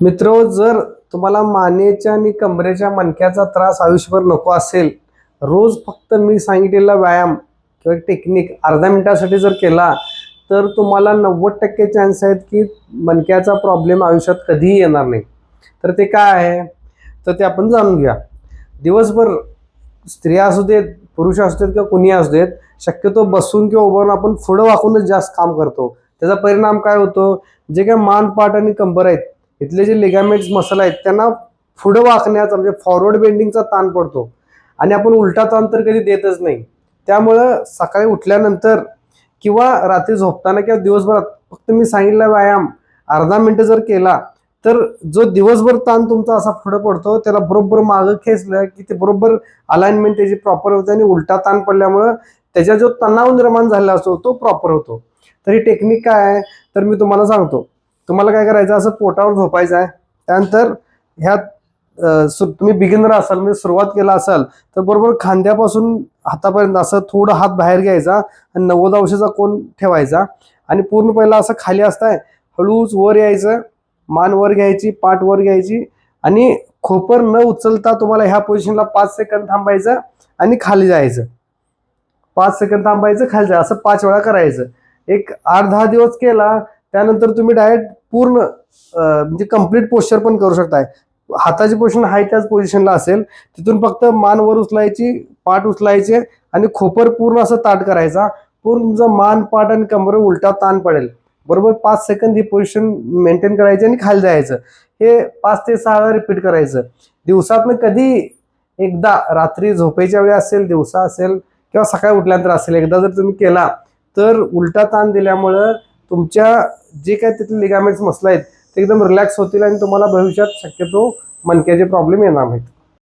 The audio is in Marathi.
मित्र जर तुम्हाला मानेच्या आणि कमरेच्या मणक्याचा त्रास आयुष्यभर नको असेल रोज फक्त मी सांगितलेला व्यायाम किंवा टेक्निक अर्धा मिनिटासाठी जर केला तर तुम्हाला नव्वद टक्के चान्स आहेत की मणक्याचा प्रॉब्लेम आयुष्यात कधीही येणार नाही. तर ते काय आहे? तर ते आपण जाणून घ्या दिवसभर स्त्रिया असू देत पुरुष असू देत किंवा कुणी असू देत शक्यतो बसून किंवा उभारून आपण पुढं वाकूनच जास्त काम करतो. त्याचा परिणाम काय होतो? जे काय मान पाठ आणि कंबर आहेत इथले जे लिगामेंट्स मसल आहेत त्यांना पुढं वाकण्याचा म्हणजे फॉरवर्ड बेंडिंगचा ताण पडतो. आणि आपण उलटा ताण तर कधी देतच नाही. त्यामुळं सकाळी उठल्यानंतर किंवा रात्री झोपताना किंवा दिवसभरात फक्त मी सांगितलेला व्यायाम अर्धा मिनटं जर केला तर जो दिवसभर ताण तुमचा असा पुढं पडतो त्याला बरोबर मागं खेचलं की ते बरोबर अलाइनमेंट त्याची प्रॉपर होते आणि उलटा ताण पडल्यामुळं त्याचा जो तणाव निर्माण झालेला असतो तो प्रॉपर होतो. तर ही टेक्निक काय आहे? तर मी तुम्हाला सांगतो. तुम्हाला काय करायचं असं पोटावर झोपायचं आहे. त्यानंतर ह्यात तुम्ही बिगिनर असाल म्हणजे सुरुवात केला असाल तर बरोबर खांद्यापासून हातापर्यंत असं थोडं हात बाहेर घ्यायचा आणि नव्वद अंशाचा कोण ठेवायचा. आणि पूर्ण पहिला असं खाली असताय हळूच वर यायचं मान वर घ्यायची पाठ वर घ्यायची आणि खोपर न उचलता तुम्हाला ह्या पोझिशनला पाच सेकंद थांबायचं आणि खाली जायचं. पाच सेकंद थांबायचं खाली जायचं असं पाच वेळा करायचं. एक आठ दहा दिवस केला त्यानंतर तुम्ही डायरेक्ट पूर्ण म्हणजे कंप्लीट पोश्चर पण करू शकताय. हाताची पोझिशन हाय त्याच पोझिशनला असेल तिथून फक्त मान वर उचलायची पाठ उचलायचे आणि खोपर पूर्ण असं ताट करायचा. पूर्ण तुमचा मान पाठ आणि कमर उलटा ताण पडेल. बरोबर पाच सेकंद ही पोझिशन मेंटेन करायची आणि खाली जायचं. हे पाच ते सहा वेळा रिपीट करायचं. दिवसातनं कधी एकदा रात्री झोपेच्या वेळी असेल दिवसा असेल किंवा सकाळी उठल्यानंतर असेल एकदा जर तुम्ही केला तर उलटा ताण दिल्यामुळं तुमच्या जे काय तिथले लिगामेंट्स मसलं आहेत ते एकदम रिलॅक्स होतील आणि तुम्हाला भविष्यात शक्यतो मणक्याचे प्रॉब्लेम येणार नाहीत.